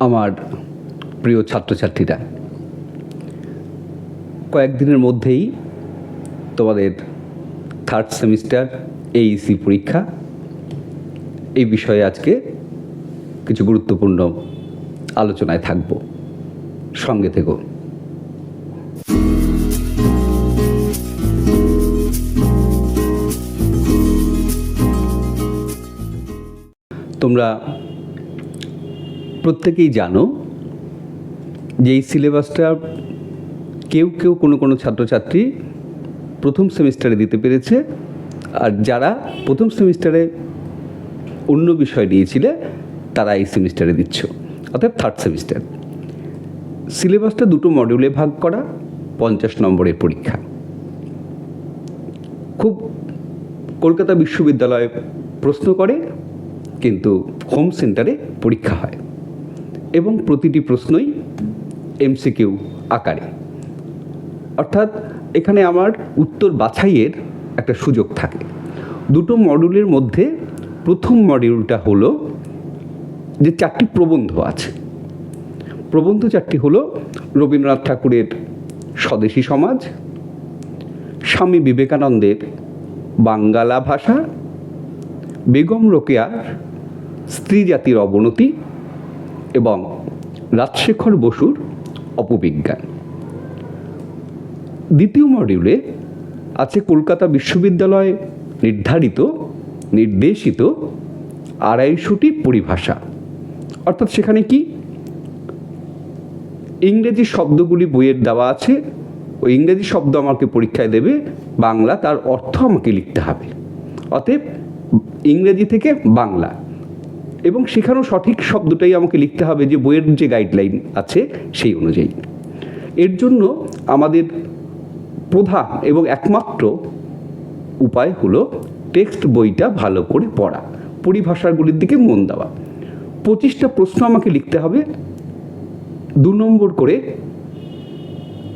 আমার প্রিয় ছাত্রছাত্রীরা, কয়েকদিনের মধ্যেই তোমাদের থার্ড সেমিস্টার এইসি পরীক্ষা। এই বিষয়ে আজকে কিছু গুরুত্বপূর্ণ আলোচনায় থাকব। সঙ্গে থেকো। তোমরা প্রত্যেকেই জানো যে এই সিলেবাসটা কেউ কেউ কোনো কোনো ছাত্রছাত্রী প্রথম সেমিস্টারে দিতে পেরেছে আর যারা প্রথম সেমিস্টারে অন্য বিষয় নিয়েছিলে, তারা এই সেমিস্টারে দিচ্ছ, অর্থাৎ থার্ড সেমিস্টার সিলেবাসটা দুটো মডিউলে ভাগ করা, পঞ্চাশ নম্বরের পরীক্ষা। খুব কলকাতা বিশ্ববিদ্যালয়ে প্রশ্ন করে, কিন্তু হোম সেন্টারে পরীক্ষা হয়। এবং প্রতিটি প্রশ্নই এমসিকিউ আকারে। অর্থাৎ এখানে আমার উত্তর বাছাইয়ের একটা সুযোগ থাকে। দুটো মডিউলের মধ্যে প্রথম মডিউলটা হলো যে চারটি প্রবন্ধ আছে। প্রবন্ধ চারটি হলো রবীন্দ্রনাথ ঠাকুরের স্বদেশী সমাজ, স্বামী বিবেকানন্দের বাঙ্গালা ভাষা, বেগম রোকেয়ার স্ত্রী জাতির অবনতি এবং রাজশেখর বসুর অপবিজ্ঞান। দ্বিতীয় মডিউলে আছে কলকাতা বিশ্ববিদ্যালয় নির্ধারিত, নির্দেশিত আড়াইশোটি পরিভাষা। অর্থাৎ সেখানে কি? ইংরেজি শব্দগুলি বইয়ের দেওয়া আছে। ওই ইংরেজি শব্দ আমাকে পরীক্ষায় দেবে, বাংলা তার অর্থ আমাকে লিখতে হবে। অতএব ইংরেজি থেকে বাংলা। এবং সেখানেও সঠিক শব্দটাই আমাকে লিখতে হবে যে বইয়ের যে গাইডলাইন আছে সেই অনুযায়ী। এর জন্য আমাদের প্রধান এবং একমাত্র উপায় হলো টেক্সট বইটা ভালো করে পড়া, পরিভাষাগুলির দিকে মন দেওয়া। পঁচিশটা প্রশ্ন আমাকে লিখতে হবে, দু নম্বর করে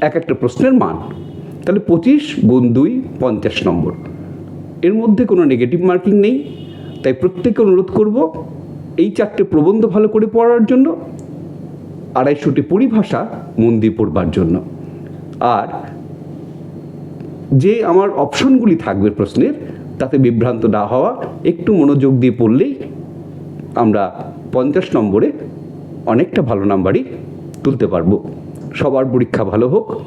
এক একটা প্রশ্নের মান। তাহলে পঁচিশ গুণ দুই, পঞ্চাশ নম্বর। এর মধ্যে কোনো নেগেটিভ মার্কিং নেই, তাই প্রত্যেককে অনুরোধ করব এই চারটে প্রবন্ধ ভালো করে পড়ার জন্য, আড়াইশোটি পরিভাষা মন দিয়ে পড়বার জন্য। আর যে আমার অপশনগুলি থাকবে প্রশ্নের, তাতে বিভ্রান্ত না হওয়া, একটু মনোযোগ দিয়ে পড়লেই আমরা পঞ্চাশ নম্বরে অনেকটা ভালো নাম্বারই তুলতে পারব। সবার পরীক্ষা ভালো হোক।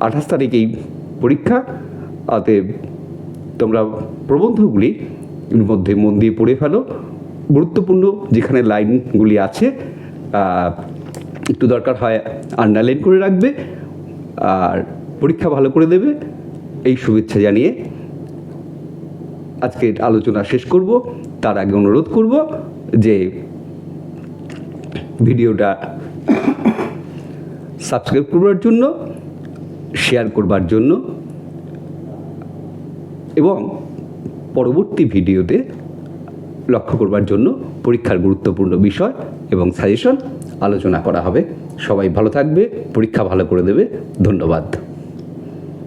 আঠাশ তারিখ এই পরীক্ষা। অতএব তোমরা প্রবন্ধগুলি মধ্যে মন দিয়ে পড়ে ফেলো। গুরুত্বপূর্ণ যেখানে লাইনগুলি আছে একটু দরকার হয় আন্ডারলাইন করে রাখবে আর পরীক্ষা ভালো করে দেবে। এই শুভেচ্ছা জানিয়ে আজকের আলোচনা শেষ করব। তার আগে অনুরোধ করব যে ভিডিওটা সাবস্ক্রাইব করবার জন্য শেয়ার করবার জন্য এবং পরবর্তী ভিডিওতে লক্ষ্য করবার জন্য পরীক্ষার গুরুত্বপূর্ণ বিষয় এবং সাজেশন আলোচনা করা হবে। সবাই ভালো থাকবে, পরীক্ষা ভালো করে দেবে। ধন্যবাদ।